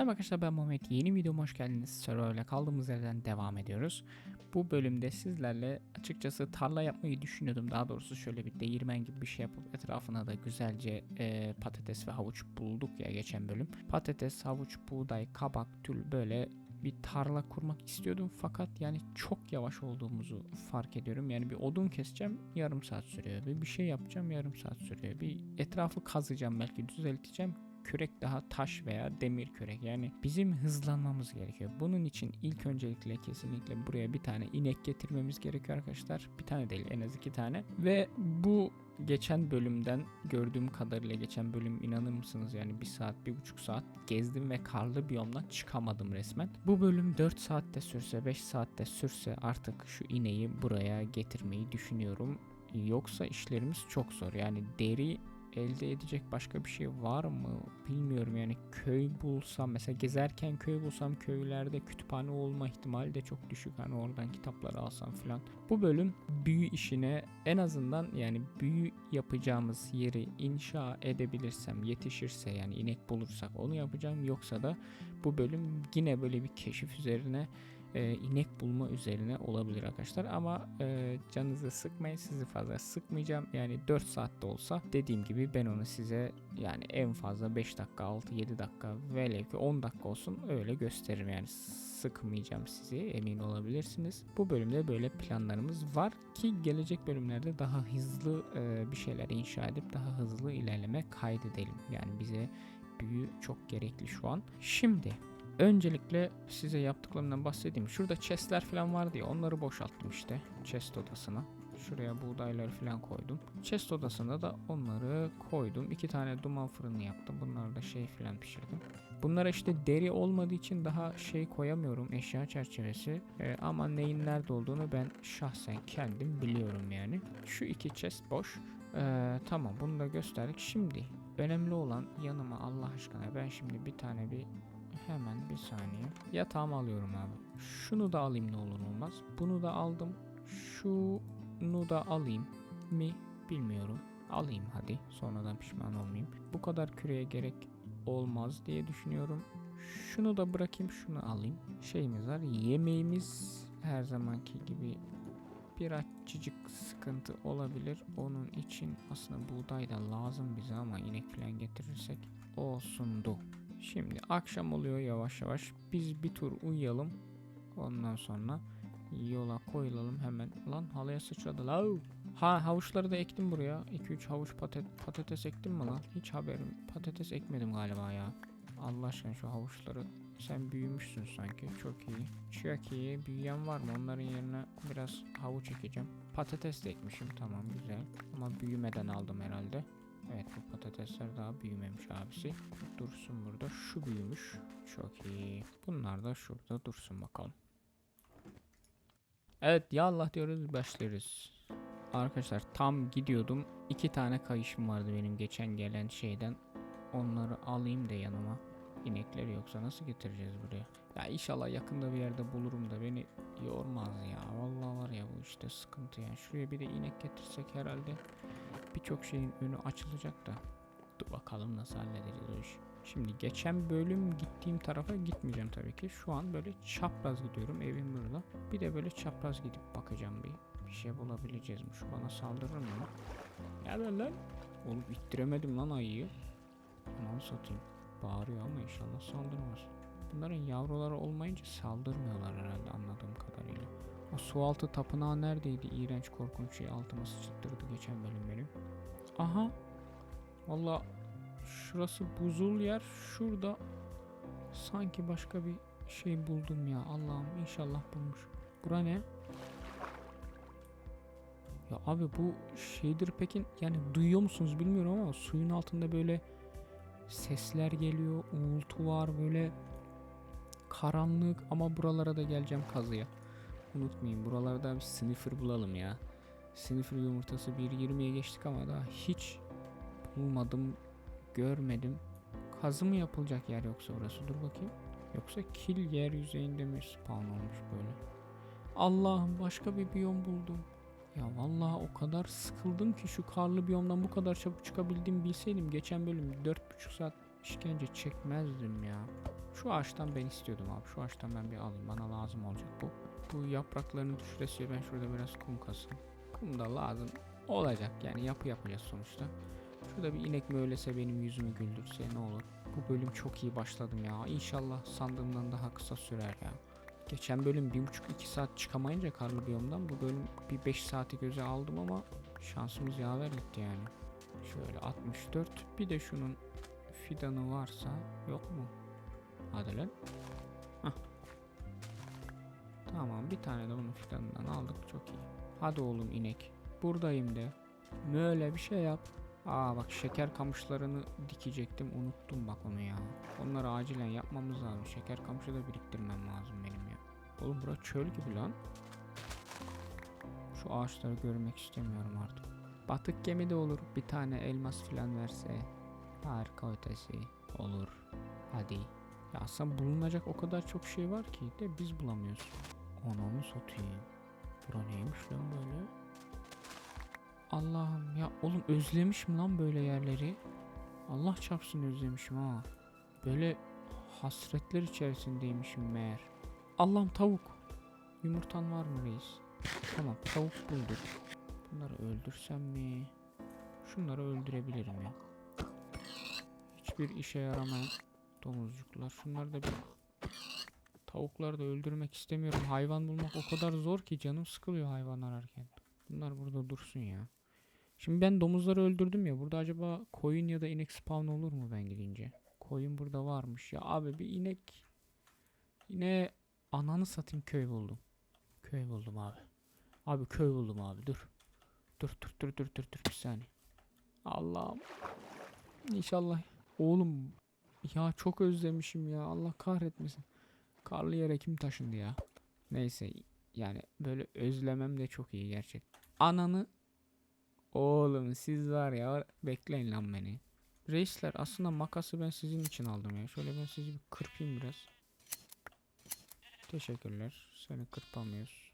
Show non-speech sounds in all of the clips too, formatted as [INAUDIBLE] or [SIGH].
Merhaba arkadaşlar ben Muhammed. Yeni videoma hoş geldiniz. Survival'e kaldığımız yerden devam ediyoruz. Bu bölümde sizlerle açıkçası tarla yapmayı düşünüyordum. Daha doğrusu şöyle bir değirmen gibi bir şey yapıp etrafına da güzelce e, patates ve havuç bulduk ya geçen bölüm. Patates, havuç, buğday, kabak, tül böyle bir tarla kurmak istiyordum fakat yani çok yavaş olduğumuzu fark ediyorum. Yani bir odun keseceğim yarım saat sürüyor. Bir, bir şey yapacağım yarım saat sürüyor. Bir etrafı kazacağım belki düzelteceğim kürek daha taş veya demir kürek. Yani bizim hızlanmamız gerekiyor. Bunun için ilk öncelikle kesinlikle buraya bir tane inek getirmemiz gerekiyor arkadaşlar. Bir tane değil en az iki tane. Ve bu geçen bölümden gördüğüm kadarıyla geçen bölüm inanır mısınız yani bir saat bir buçuk saat gezdim ve karlı biyomdan çıkamadım resmen. Bu bölüm 4 saatte sürse 5 saatte sürse artık şu ineği buraya getirmeyi düşünüyorum. Yoksa işlerimiz çok zor yani deri elde edecek başka bir şey var mı? Bilmiyorum yani köy bulsam mesela gezerken köy bulsam köylerde kütüphane olma ihtimali de çok düşük. Hani oradan kitapları alsam filan. Bu bölüm büyü işine en azından yani büyü yapacağımız yeri inşa edebilirsem yetişirse yani inek bulursak onu yapacağım. Yoksa da bu bölüm yine böyle bir keşif üzerine e, inek bulma üzerine olabilir arkadaşlar. Ama e, canınızı sıkmayın. Sizi fazla sıkmayacağım. Yani 4 saatte olsa dediğim gibi ben onu size yani en fazla 5 dakika 6-7 dakika velev ki 10 dakika olsun öyle gösteririm. Yani sıkmayacağım sizi emin olabilirsiniz. Bu bölümde böyle planlarımız var ki gelecek bölümlerde daha hızlı e, bir şeyler inşa edip daha hızlı ilerleme kaydedelim. Yani bize büyü çok gerekli şu an. Şimdi Öncelikle size yaptıklarımdan bahsedeyim. Şurada chestler falan vardı ya onları boşalttım işte chest odasına. Şuraya buğdayları falan koydum. Chest odasına da onları koydum. İki tane duman fırını yaptım. Bunları da şey falan pişirdim. Bunlara işte deri olmadığı için daha şey koyamıyorum eşya çerçevesi. Ee, ama neyin nerede olduğunu ben şahsen kendim biliyorum yani. Şu iki chest boş. Ee, tamam bunu da gösterdik. Şimdi önemli olan yanıma Allah aşkına ben şimdi bir tane bir Hemen bir saniye. Yatağımı alıyorum abi. Şunu da alayım ne olur olmaz. Bunu da aldım. Şunu da alayım mi bilmiyorum. Alayım hadi. Sonradan pişman olmayayım. Bu kadar küreye gerek olmaz diye düşünüyorum. Şunu da bırakayım şunu alayım. Şeyimiz var. Yemeğimiz her zamanki gibi birazcık sıkıntı olabilir. Onun için aslında buğday da lazım bize ama inek falan getirirsek olsundu. Şimdi akşam oluyor yavaş yavaş. Biz bir tur uyuyalım. Ondan sonra yola koyulalım hemen. Lan halaya sıçradı la. Ha havuçları da ektim buraya. 2-3 havuç patat patates ektim mi lan? Hiç haberim. Patates ekmedim galiba ya. Allah aşkına şu havuçları sen büyümüşsün sanki. Çok iyi. Çok iyi. Büyüyen var mı? Onların yerine biraz havuç ekeceğim. Patates de ekmişim. Tamam güzel. Ama büyümeden aldım herhalde. Evet bu patatesler daha büyümemiş abisi. Dursun burada. Şu büyümüş. Çok iyi. Bunlar da şurada dursun bakalım. Evet ya Allah diyoruz başlıyoruz. Arkadaşlar tam gidiyordum. İki tane kayışım vardı benim geçen gelen şeyden. Onları alayım da yanıma. İnekleri yoksa nasıl getireceğiz buraya? Ya inşallah yakında bir yerde bulurum da beni yormaz ya. Vallahi var ya bu işte sıkıntı ya. Şuraya bir de inek getirsek herhalde birçok şeyin önü açılacak da. Dur bakalım nasıl halledeceğiz o işi. Şimdi geçen bölüm gittiğim tarafa gitmeyeceğim tabii ki. Şu an böyle çapraz gidiyorum evim burada. Bir de böyle çapraz gidip bakacağım bir. Bir şey bulabileceğiz mi? Şu bana saldırır mı? Gel lan. Oğlum ittiremedim lan ayıyı. Ananı satayım. Bağırıyor ama inşallah saldırmaz. Bunların yavruları olmayınca saldırmıyorlar herhalde anladığım kadarıyla. O sualtı tapınağı neredeydi? İğrenç korkunç şey altıma sıçtırdı geçen bölüm benim. Aha. Valla şurası buzul yer. Şurada sanki başka bir şey buldum ya. Allah'ım inşallah bulmuş. Bura ne? Ya abi bu şeydir peki yani duyuyor musunuz bilmiyorum ama suyun altında böyle sesler geliyor, uğultu var böyle karanlık ama buralara da geleceğim kazıya. Unutmayın buralarda bir sniffer bulalım ya. Sniffer yumurtası 1.20'ye geçtik ama daha hiç bulmadım, görmedim. Kazı mı yapılacak yer yoksa orası? Dur bakayım. Yoksa kil yer yüzeyinde mi spawn olmuş böyle? Allah'ım başka bir biyom buldum. Ya vallahi o kadar sıkıldım ki şu karlı biyomdan bu kadar çabuk çıkabildiğimi bilseydim geçen bölüm 4,5 saat işkence çekmezdim ya. Şu ağaçtan ben istiyordum abi. Şu ağaçtan ben bir alayım. Bana lazım olacak bu. Bu yapraklarını düşüresiye ben şurada biraz kum kasayım. Kum da lazım olacak yani yapı yapacağız sonuçta. Şurada bir inek möylese benim yüzümü güldürse ne olur. Bu bölüm çok iyi başladım ya. İnşallah sandığımdan daha kısa sürer ya. Geçen bölüm 1,5-2 saat çıkamayınca karlı biyomdan bu bölüm bir 5 saati göze aldım ama şansımız yaver gitti yani. Şöyle 64 bir de şunun fidanı varsa yok mu? Hadi lan. Tamam bir tane de bunun fidanından aldık çok iyi. Hadi oğlum inek. Buradayım de. Böyle bir şey yap. Aa bak şeker kamışlarını dikecektim unuttum bak onu ya. Onları acilen yapmamız lazım. Şeker kamışı da biriktirmem lazım benim ya. Oğlum bura çöl gibi lan. Şu ağaçları görmek istemiyorum artık. Batık gemi de olur. Bir tane elmas filan verse. Harika ötesi. Olur. Hadi. Ya aslında bulunacak o kadar çok şey var ki de biz bulamıyoruz. Ananı satayım. Bura neymiş lan böyle? Allah'ım ya oğlum özlemişim lan böyle yerleri. Allah çarpsın özlemişim ha. Böyle hasretler içerisindeymişim meğer. Allah'ım tavuk. Yumurtan var mı reis? Tamam tavuk bulduk. Bunları öldürsem mi? Şunları öldürebilirim ya. Hiçbir işe yaramayan domuzcuklar. Şunları da bir tavukları da öldürmek istemiyorum. Hayvan bulmak o kadar zor ki canım sıkılıyor hayvan ararken. Bunlar burada dursun ya. Şimdi ben domuzları öldürdüm ya. Burada acaba koyun ya da inek spawn olur mu ben gidince? Koyun burada varmış. Ya abi bir inek yine ananı satayım köy buldum. Köy buldum abi. Abi köy buldum abi dur. Dur dur dur dur dur dur bir saniye. Allah'ım. İnşallah. Oğlum ya çok özlemişim ya. Allah kahretmesin. Karlı yere kim taşındı ya? Neyse yani böyle özlemem de çok iyi gerçek. Ananı Oğlum siz var ya bekleyin lan beni. Reisler aslında makası ben sizin için aldım ya. Şöyle ben sizi bir kırpayım biraz. Teşekkürler. Seni kırpamıyoruz.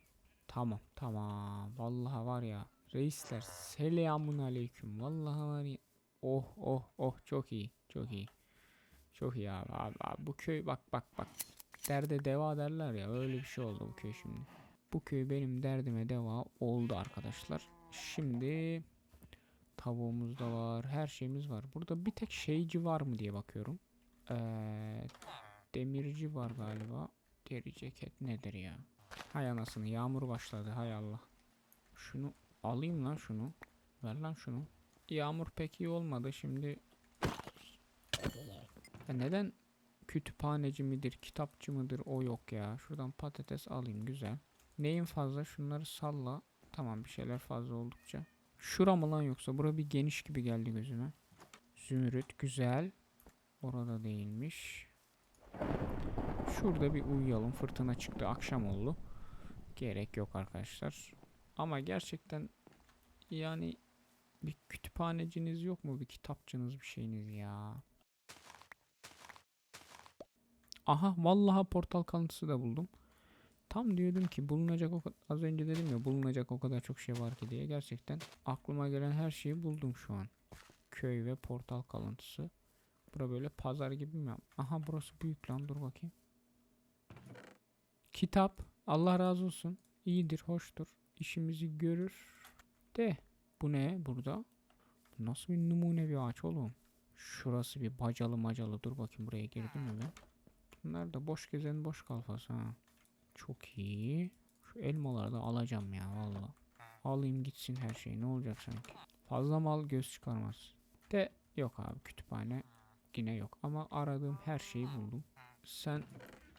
Tamam tamam. Vallahi var ya. Reisler selamun aleyküm. Vallahi var ya. Oh oh oh çok iyi. Çok iyi. Çok iyi abi, abi, abi. Bu köy bak bak bak. Derde deva derler ya. Öyle bir şey oldu bu köy şimdi. Bu köy benim derdime deva oldu arkadaşlar. Şimdi tavuğumuz da var. Her şeyimiz var. Burada bir tek şeyci var mı diye bakıyorum. Ee, demirci var galiba. Deri ceket nedir ya? Hay anasını yağmur başladı hay Allah. Şunu alayım lan şunu. Ver lan şunu. Yağmur pek iyi olmadı şimdi. Ya neden kütüphaneci midir, kitapçı mıdır o yok ya. Şuradan patates alayım güzel. Neyin fazla şunları salla. Tamam bir şeyler fazla oldukça. Şura mı lan yoksa? Bura bir geniş gibi geldi gözüme. Zümrüt güzel. Orada değilmiş. Şurada bir uyuyalım. Fırtına çıktı. Akşam oldu. Gerek yok arkadaşlar. Ama gerçekten yani bir kütüphaneciniz yok mu? Bir kitapçınız bir şeyiniz ya. Aha vallahi portal kalıntısı da buldum. Tam diyordum ki bulunacak o kadar az önce dedim ya bulunacak o kadar çok şey var ki diye gerçekten aklıma gelen her şeyi buldum şu an. Köy ve portal kalıntısı. Bura böyle pazar gibi mi? Aha burası büyük lan dur bakayım. Kitap Allah razı olsun. İyidir, hoştur. İşimizi görür. De bu ne burada? Bu nasıl bir numune bir ağaç oğlum? Şurası bir bacalı macalı. Dur bakayım buraya girdim mi ben? Bunlar da boş gezen boş kalfası ha. Çok iyi. Şu elmaları da alacağım ya valla. Alayım gitsin her şey ne olacak sanki. Fazla mal göz çıkarmaz. De yok abi kütüphane yine yok. Ama aradığım her şeyi buldum. Sen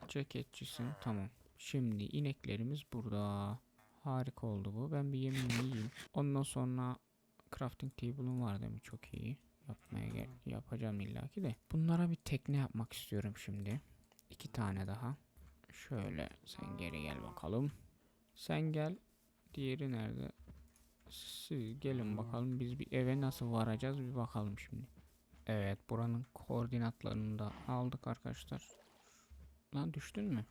ceketçisin tamam. Şimdi ineklerimiz burada. Harika oldu bu. Ben bir yemeğimi yiyeyim. Ondan sonra crafting table'ım var değil mi? Çok iyi. Yapmaya gel yapacağım illaki de. Bunlara bir tekne yapmak istiyorum şimdi. İki tane daha. Şöyle sen geri gel bakalım. Sen gel. Diğeri nerede? Siz gelin bakalım biz bir eve nasıl varacağız bir bakalım şimdi. Evet buranın koordinatlarını da aldık arkadaşlar. Lan düştün mü?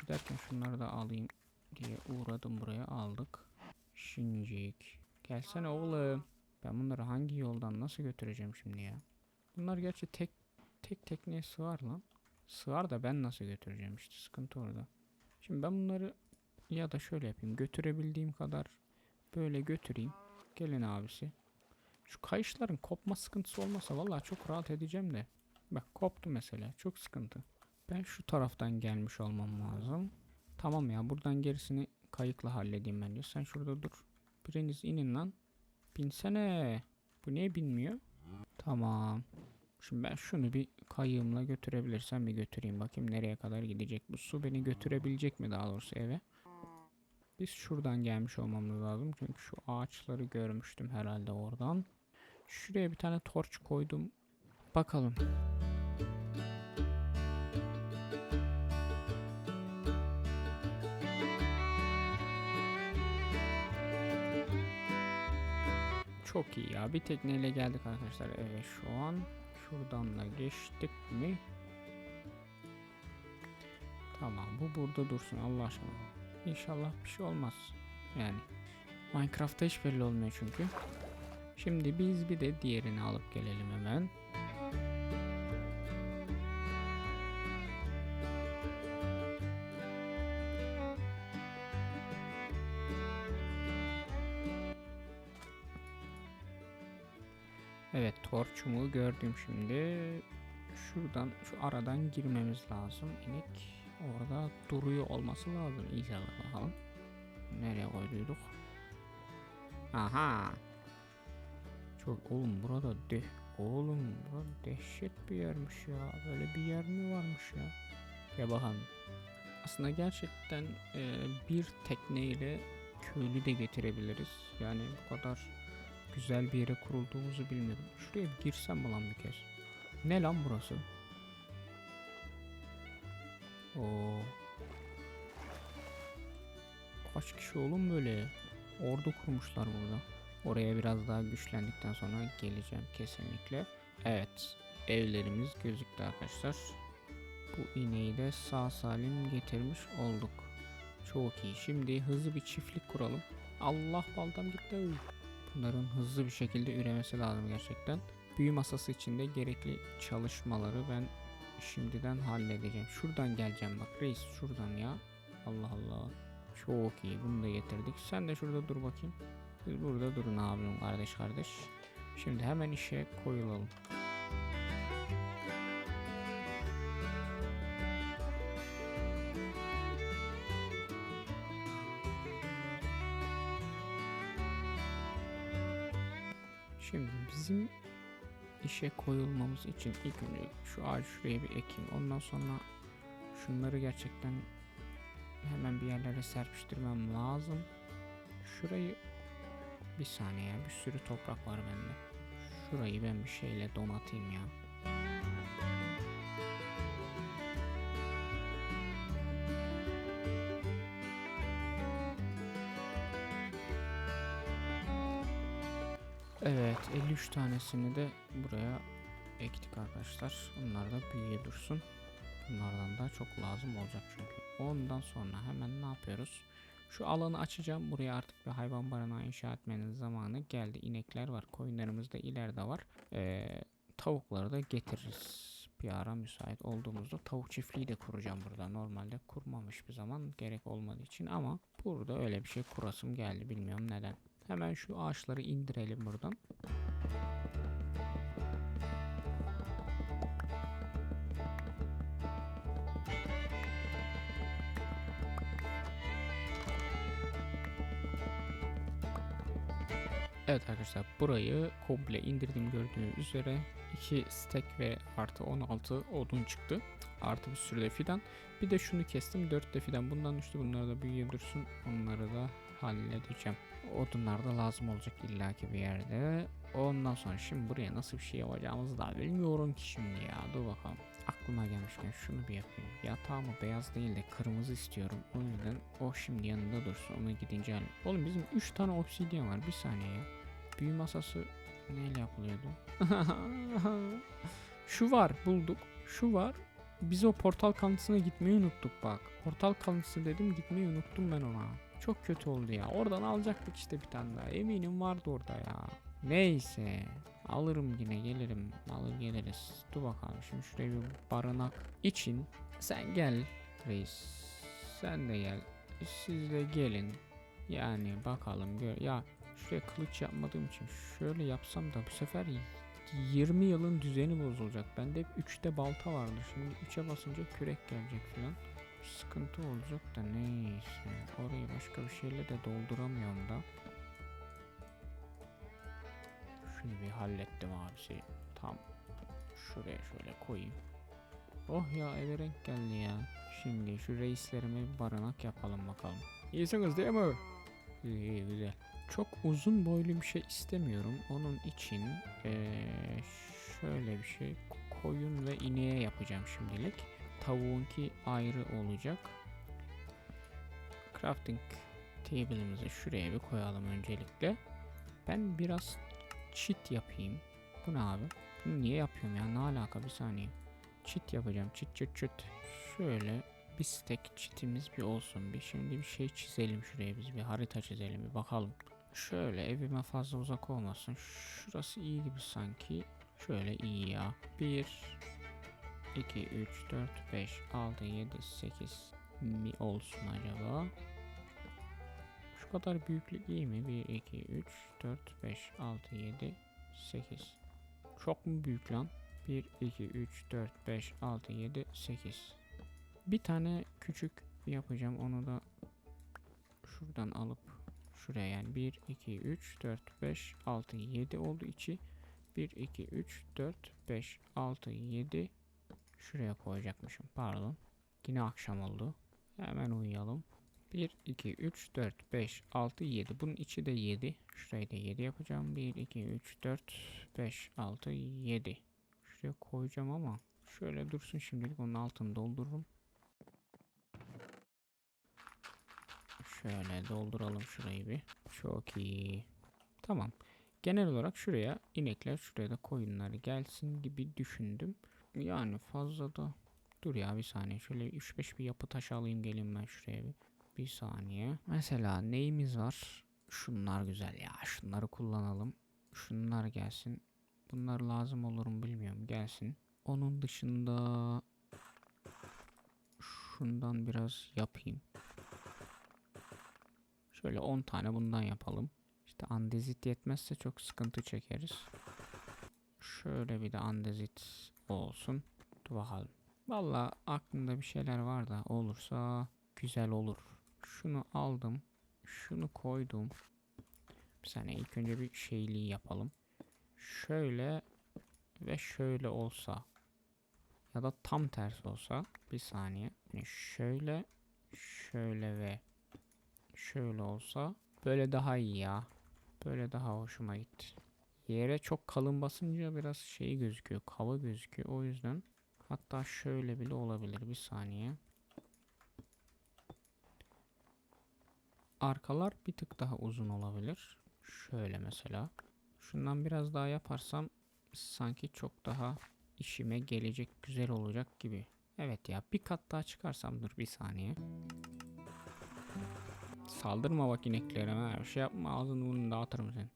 Giderken şunları da alayım diye uğradım buraya aldık. Şincik. Gelsene oğlum. Ben bunları hangi yoldan nasıl götüreceğim şimdi ya? Bunlar gerçi tek tek tekneye sığar lan. Sığar da ben nasıl götüreceğim işte sıkıntı orada. Şimdi ben bunları ya da şöyle yapayım. Götürebildiğim kadar böyle götüreyim. Gelin abisi. Şu kayışların kopma sıkıntısı olmasa vallahi çok rahat edeceğim de. Bak koptu mesela. Çok sıkıntı. Ben şu taraftan gelmiş olmam lazım. Tamam ya buradan gerisini kayıkla halledeyim bence. Sen şurada dur. Biriniz inin lan. Binsene. Bu niye binmiyor? Tamam. Şimdi ben şunu bir kayığımla götürebilirsem bir götüreyim. Bakayım nereye kadar gidecek. Bu su beni götürebilecek mi daha doğrusu eve? Biz şuradan gelmiş olmamız lazım. Çünkü şu ağaçları görmüştüm herhalde oradan. Şuraya bir tane torç koydum. Bakalım. Çok iyi ya. Bir tekneyle geldik arkadaşlar. Evet şu an şuradan da geçtik mi? Tamam bu burada dursun Allah aşkına. İnşallah bir şey olmaz. Yani Minecraft'ta hiç belli olmuyor çünkü. Şimdi biz bir de diğerini alıp gelelim hemen. Torçumu gördüm şimdi. Şuradan şu aradan girmemiz lazım. İnek orada duruyor olması lazım. İnşallah bakalım. Nereye koyduyduk? Aha. Çok oğlum burada de oğlum burada dehşet bir yermiş ya. Böyle bir yer mi varmış ya? Ya bakalım. Aslında gerçekten e, bir tekneyle köylü de getirebiliriz. Yani bu kadar güzel bir yere kurulduğumuzu bilmiyordum. Şuraya bir girsem mi lan bir kez? Ne lan burası? Oo. Kaç kişi oğlum böyle? Ordu kurmuşlar burada. Oraya biraz daha güçlendikten sonra geleceğim kesinlikle. Evet. Evlerimiz gözüktü arkadaşlar. Bu ineği de sağ salim getirmiş olduk. Çok iyi. Şimdi hızlı bir çiftlik kuralım. Allah baltam gitti. Bunların hızlı bir şekilde üremesi lazım gerçekten. Büyü masası için de gerekli çalışmaları ben şimdiden halledeceğim. Şuradan geleceğim bak reis şuradan ya. Allah Allah. Çok iyi bunu da getirdik. Sen de şurada dur bakayım. Siz burada durun abim kardeş kardeş. Şimdi hemen işe koyulalım. Şimdi bizim işe koyulmamız için ilk önce şu ağacı şuraya bir ekeyim. Ondan sonra şunları gerçekten hemen bir yerlere serpiştirmem lazım. Şurayı bir saniye bir sürü toprak var bende. Şurayı ben bir şeyle donatayım ya. Evet 53 tanesini de buraya ektik arkadaşlar. Bunlar da büyüye dursun. Bunlardan da çok lazım olacak çünkü. Ondan sonra hemen ne yapıyoruz? Şu alanı açacağım. Buraya artık bir hayvan barınağı inşa etmenin zamanı geldi. İnekler var. Koyunlarımız da ileride var. Ee, tavukları da getiririz. Bir ara müsait olduğumuzda tavuk çiftliği de kuracağım burada. Normalde kurmamış bir zaman gerek olmadığı için ama burada öyle bir şey kurasım geldi. Bilmiyorum neden. Hemen şu ağaçları indirelim buradan. Evet arkadaşlar burayı komple indirdim gördüğünüz üzere 2 stack ve artı 16 odun çıktı. Artı bir sürü de fidan. Bir de şunu kestim 4 de fidan bundan düştü bunları da büyüye dursun onları da halledeceğim. Odunlar da lazım olacak illaki bir yerde. Ondan sonra şimdi buraya nasıl bir şey yapacağımızı da bilmiyorum ki şimdi ya. Dur bakalım. Aklıma gelmişken şunu bir yapayım. Yatağımı beyaz değil de kırmızı istiyorum. O yüzden o şimdi yanında dursun. Onu gidince halle- Oğlum bizim 3 tane obsidyen var. Bir saniye ya. Büyü masası neyle yapılıyordu? [LAUGHS] Şu var bulduk. Şu var. Biz o portal kalıntısına gitmeyi unuttuk bak. Portal kalıntısı dedim gitmeyi unuttum ben ona. Çok kötü oldu ya. Oradan alacaktık işte bir tane daha. Eminim vardı orada ya. Neyse. Alırım yine gelirim. Alır geliriz. Dur bakalım şimdi şuraya bir barınak için sen gel reis. Sen de gel. Siz de gelin. Yani bakalım gör. Ya şuraya kılıç yapmadığım için şöyle yapsam da bu sefer 20 yılın düzeni bozulacak. Bende hep 3'te balta vardı. Şimdi 3'e basınca kürek gelecek falan. Sıkıntı olacak da neyse. Orayı başka bir şeyle de dolduramıyorum da. Şunu bir hallettim abisi. Tam şuraya şöyle koyayım. Oh ya eve renk geldi ya. Şimdi şu reislerime bir barınak yapalım bakalım. İyisiniz değil mi? İyi, güzel. Çok uzun boylu bir şey istemiyorum. Onun için eee, şöyle bir şey ko- koyun ve ineğe yapacağım şimdilik. Tavuğunki ayrı olacak. Crafting table'ımızı şuraya bir koyalım öncelikle. Ben biraz cheat yapayım. Bu ne abi? Bunu niye yapıyorum ya? Ne alaka bir saniye. Cheat yapacağım. Cheat cheat cheat. Şöyle bir stack cheat'imiz bir olsun. Bir şimdi bir şey çizelim şuraya biz bir harita çizelim bir bakalım. Şöyle evime fazla uzak olmasın. Şurası iyi gibi sanki. Şöyle iyi ya. 1 2 3 4 5 6 7 8 mi olsun acaba? Şu kadar büyüklük iyi mi? 1 2 3 4 5 6 7 8 Çok mu büyük lan? 1 2 3 4 5 6 7 8 Bir tane küçük yapacağım. Onu da şuradan alıp şuraya yani 1 2 3 4 5 6 7 oldu içi. 1 2 3 4 5 6 7 şuraya koyacakmışım. Pardon. Yine akşam oldu. Hemen uyuyalım. 1 2 3 4 5 6 7. Bunun içi de 7. Şurayı da 7 yapacağım. 1 2 3 4 5 6 7. Şuraya koyacağım ama şöyle dursun şimdilik onun altını doldururum. Şöyle dolduralım şurayı bir. Çok iyi. Tamam. Genel olarak şuraya inekler şuraya da koyunlar gelsin gibi düşündüm. Yani fazla da dur ya bir saniye şöyle 3-5 bir yapı taşı alayım geleyim ben şuraya bir. Bir saniye. Mesela neyimiz var? Şunlar güzel ya. Şunları kullanalım. Şunlar gelsin. Bunlar lazım olur mu bilmiyorum. Gelsin. Onun dışında şundan biraz yapayım. Şöyle 10 tane bundan yapalım. İşte andezit yetmezse çok sıkıntı çekeriz. Şöyle bir de andezit olsun. Dur bakalım. Valla aklımda bir şeyler var da olursa güzel olur. Şunu aldım. Şunu koydum. Bir saniye ilk önce bir şeyliği yapalım. Şöyle ve şöyle olsa ya da tam tersi olsa bir saniye. Yani şöyle şöyle ve şöyle olsa böyle daha iyi ya. Böyle daha hoşuma gitti. Yere çok kalın basınca biraz şey gözüküyor. Kava gözüküyor. O yüzden hatta şöyle bile olabilir. Bir saniye. Arkalar bir tık daha uzun olabilir. Şöyle mesela. Şundan biraz daha yaparsam sanki çok daha işime gelecek güzel olacak gibi. Evet ya bir kat daha çıkarsam dur bir saniye. Saldırma bak ineklere ha. Bir şey yapma ağzını burnunu dağıtırım senin.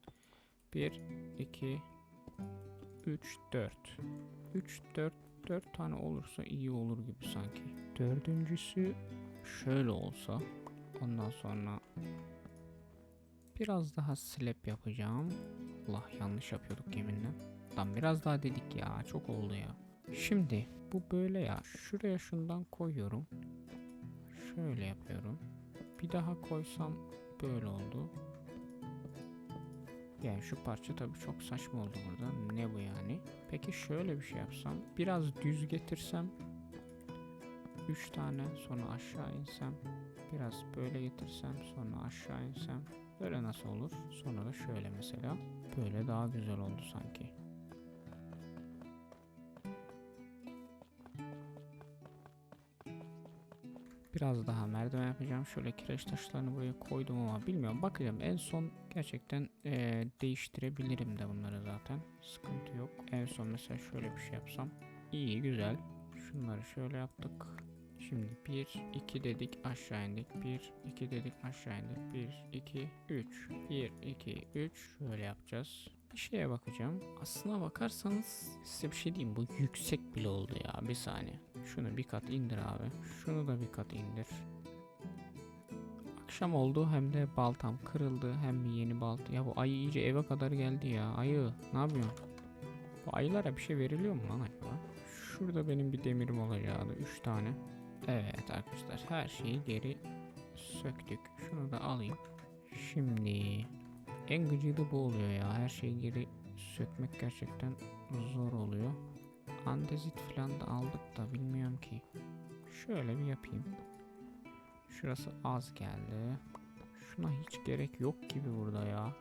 1, 2, 3, 4. 3, 4, 4 tane olursa iyi olur gibi sanki. Dördüncüsü şöyle olsa. Ondan sonra biraz daha slap yapacağım. Allah yanlış yapıyorduk yeminle. Lan biraz daha dedik ya çok oldu ya. Şimdi bu böyle ya. Şuraya şundan koyuyorum. Şöyle yapıyorum. Bir daha koysam böyle oldu. Yani şu parça tabii çok saçma oldu burada. Ne bu yani? Peki şöyle bir şey yapsam. Biraz düz getirsem. 3 tane sonra aşağı insem. Biraz böyle getirsem sonra aşağı insem. Böyle nasıl olur? Sonra da şöyle mesela. Böyle daha güzel oldu sanki. Biraz daha merdiven yapacağım. Şöyle kireç taşlarını buraya koydum ama bilmiyorum. Bakacağım. En son gerçekten eee, değiştirebilirim de bunları zaten. Sıkıntı yok. En son mesela şöyle bir şey yapsam. İyi güzel. Şunları şöyle yaptık. Şimdi 1, 2 dedik aşağı indik. 1, 2 dedik aşağı indik. 1, 2, 3. 1, 2, 3. Şöyle yapacağız. Bir şeye bakacağım. Aslına bakarsanız size bir şey diyeyim. Bu yüksek bile oldu ya. Bir saniye. Şunu bir kat indir abi. Şunu da bir kat indir. Akşam oldu hem de baltam kırıldı hem yeni balta. Ya bu ayı iyice eve kadar geldi ya. Ayı ne yapıyorsun? Bu ayılara bir şey veriliyor mu lan acaba? Şurada benim bir demirim olacaktı. 3 tane. Evet arkadaşlar her şeyi geri söktük. Şunu da alayım. Şimdi en gıcığı da bu oluyor ya. Her şeyi geri sökmek gerçekten zor oluyor. Andezit falan da aldık da bilmiyorum ki. Şöyle bir yapayım. Şurası az geldi. Şuna hiç gerek yok gibi burada ya.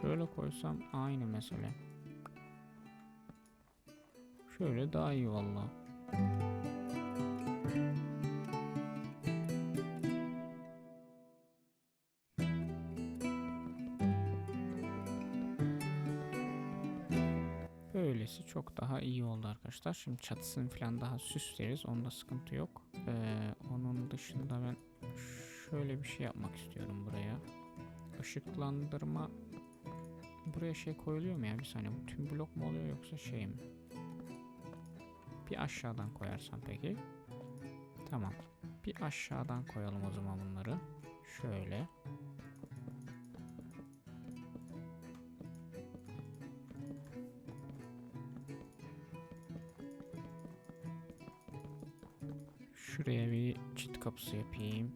Şöyle koysam aynı mesele. Şöyle daha iyi valla. Böylesi çok daha iyi oldu arkadaşlar. Şimdi çatısını falan daha süsleriz. Onda sıkıntı yok. Ee, onun dışında ben şöyle bir şey yapmak istiyorum buraya. Işıklandırma buraya şey koyuluyor mu ya bir saniye bu tüm blok mu oluyor yoksa şey mi? Bir aşağıdan koyarsam peki. Tamam. Bir aşağıdan koyalım o zaman bunları. Şöyle. Kapısı yapayım.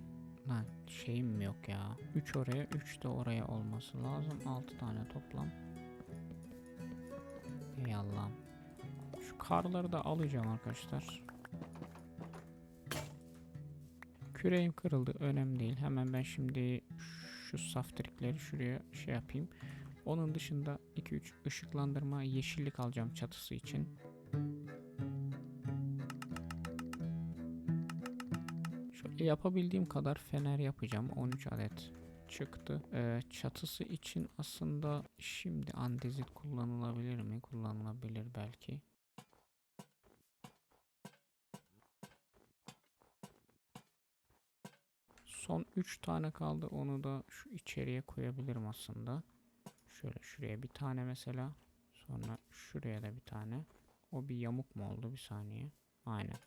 Lan şeyim mi yok ya. 3 oraya 3 de oraya olması lazım. 6 tane toplam. Ey Allah'ım. Şu karları da alacağım arkadaşlar. Küreğim kırıldı. Önemli değil. Hemen ben şimdi şu saftirikleri şuraya şey yapayım. Onun dışında 2-3 ışıklandırma yeşillik alacağım çatısı için. Yapabildiğim kadar fener yapacağım. 13 adet çıktı. Ee, çatısı için aslında şimdi andezit kullanılabilir mi? Kullanılabilir belki. Son 3 tane kaldı. Onu da şu içeriye koyabilirim aslında. Şöyle şuraya bir tane mesela. Sonra şuraya da bir tane. O bir yamuk mu oldu? Bir saniye. Aynen.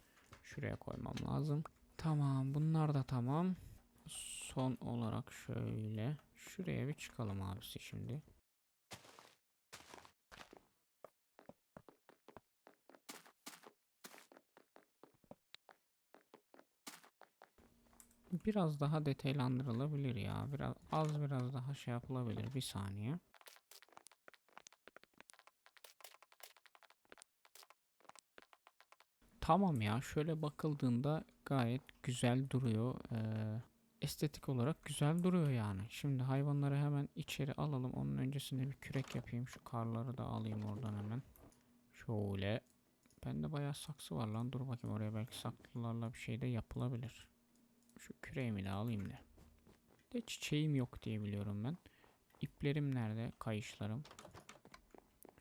Şuraya koymam lazım. Tamam. Bunlar da tamam. Son olarak şöyle. Şuraya bir çıkalım abisi şimdi. Biraz daha detaylandırılabilir ya. Biraz az biraz daha şey yapılabilir. Bir saniye. Tamam ya şöyle bakıldığında gayet güzel duruyor. Ee, estetik olarak güzel duruyor yani. Şimdi hayvanları hemen içeri alalım. Onun öncesinde bir kürek yapayım. Şu karları da alayım oradan hemen. Şöyle. Bende bayağı saksı var lan. Dur bakayım oraya belki saklılarla bir şey de yapılabilir. Şu küreğimi de alayım da. De çiçeğim yok diye biliyorum ben. İplerim nerede? Kayışlarım.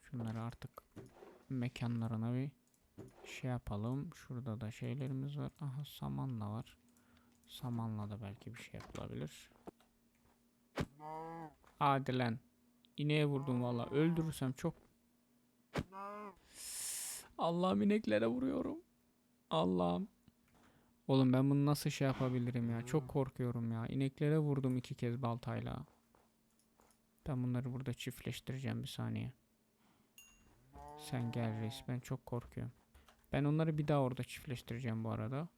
Şunları artık mekanlarına bir şey yapalım. Şurada da şeylerimiz var. Aha samanla var. Samanla da belki bir şey yapılabilir. Hadi lan. İneğe vurdum valla. Öldürürsem çok... Allah'ım ineklere vuruyorum. Allah'ım. Oğlum ben bunu nasıl şey yapabilirim ya? Çok korkuyorum ya. İneklere vurdum iki kez baltayla. Ben bunları burada çiftleştireceğim bir saniye. Sen gel reis. Ben çok korkuyorum. Ben onları bir daha orada çiftleştireceğim bu arada.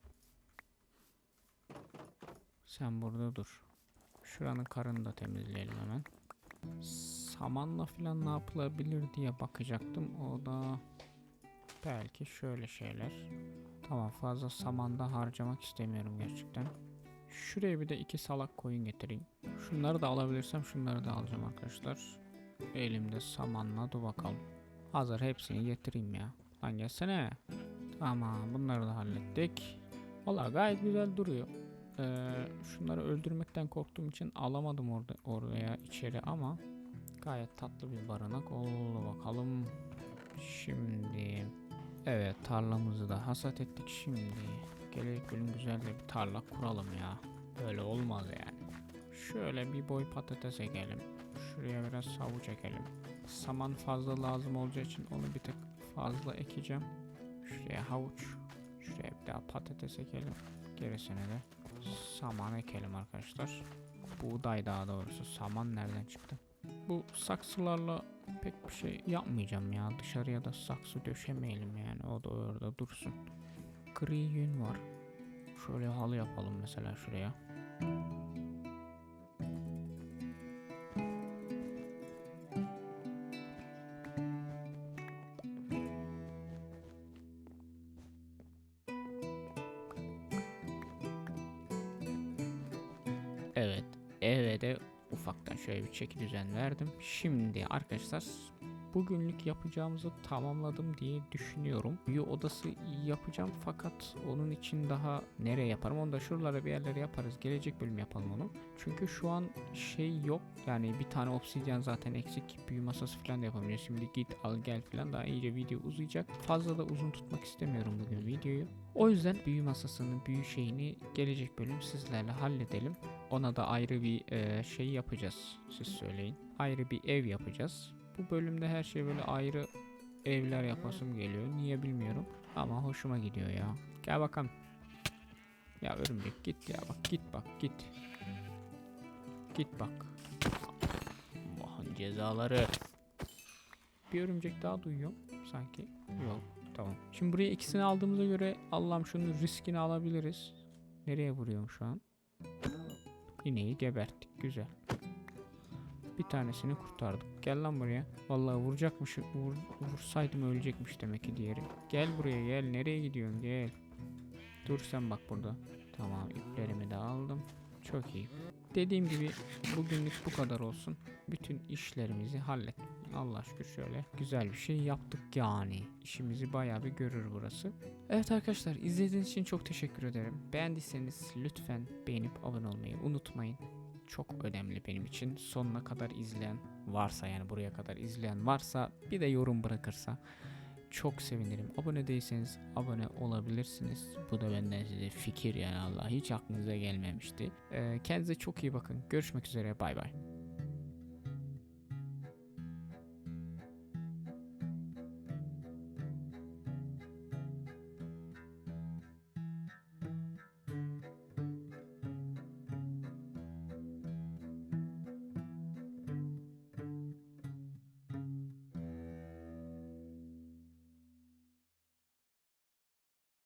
Sen burada dur. Şuranın karını da temizleyelim hemen. Samanla falan ne yapılabilir diye bakacaktım. O da belki şöyle şeyler. Tamam fazla samanda harcamak istemiyorum gerçekten. Şuraya bir de iki salak koyun getireyim. Şunları da alabilirsem şunları da alacağım arkadaşlar. Elimde samanla dur bakalım. Hazır hepsini getireyim ya. Lan gelsene. Tamam bunları da hallettik. Valla gayet güzel duruyor. Ee, şunları öldürmekten korktuğum için alamadım orada oraya içeri ama gayet tatlı bir barınak oldu bakalım. Şimdi evet tarlamızı da hasat ettik şimdi. Gelecek bölüm güzel de bir tarla kuralım ya. Böyle olmaz yani. Şöyle bir boy patates ekelim. Şuraya biraz havuç ekelim. Saman fazla lazım olacağı için onu bir tık fazla ekeceğim. Şuraya havuç. Şuraya bir daha patates ekelim. Gerisine de saman ekelim arkadaşlar. Buğday daha doğrusu. Saman nereden çıktı? Bu saksılarla pek bir şey yapmayacağım ya. Dışarıya da saksı döşemeyelim yani. O da orada dursun. Gri yün var. Şöyle halı yapalım mesela şuraya. Ufaktan şöyle bir çeki düzen verdim. Şimdi arkadaşlar bugünlük yapacağımızı tamamladım diye düşünüyorum. Bir odası yapacağım fakat onun için daha nereye yaparım onu da şuralara bir yerlere yaparız. Gelecek bölüm yapalım onu. Çünkü şu an şey yok yani bir tane obsidyen zaten eksik büyü masası falan da yapamayacağız. Şimdi git al gel falan daha iyice video uzayacak. Fazla da uzun tutmak istemiyorum bugün videoyu. O yüzden büyü masasının büyü şeyini gelecek bölüm sizlerle halledelim. Ona da ayrı bir e, şey yapacağız. Siz söyleyin. Ayrı bir ev yapacağız. Bu bölümde her şey böyle ayrı evler yapasım geliyor. Niye bilmiyorum. Ama hoşuma gidiyor ya. Gel bakalım. Ya örümcek git ya bak git bak git. Git bak. Allah'ın cezaları. Bir örümcek daha duyuyorum sanki. Yok tamam. Şimdi buraya ikisini aldığımıza göre Allah'ım şunun riskini alabiliriz. Nereye vuruyorum şu an? İneği geberttik. Güzel. Bir tanesini kurtardık. Gel lan buraya. Vallahi vuracakmış. Vur, vursaydım ölecekmiş demek ki diğeri. Gel buraya gel. Nereye gidiyorsun? Gel. Dur sen bak burada. Tamam iplerimi de aldım. Çok iyi. Dediğim gibi bugünlük bu kadar olsun. Bütün işlerimizi hallettik. Allah şükür şöyle güzel bir şey yaptık yani. İşimizi bayağı bir görür burası. Evet arkadaşlar izlediğiniz için çok teşekkür ederim. Beğendiyseniz lütfen beğenip abone olmayı unutmayın. Çok önemli benim için. Sonuna kadar izleyen varsa yani buraya kadar izleyen varsa bir de yorum bırakırsa çok sevinirim. Abone değilseniz abone olabilirsiniz. Bu da benden size fikir yani Allah hiç aklınıza gelmemişti. Ee, kendinize çok iyi bakın. Görüşmek üzere bay bay.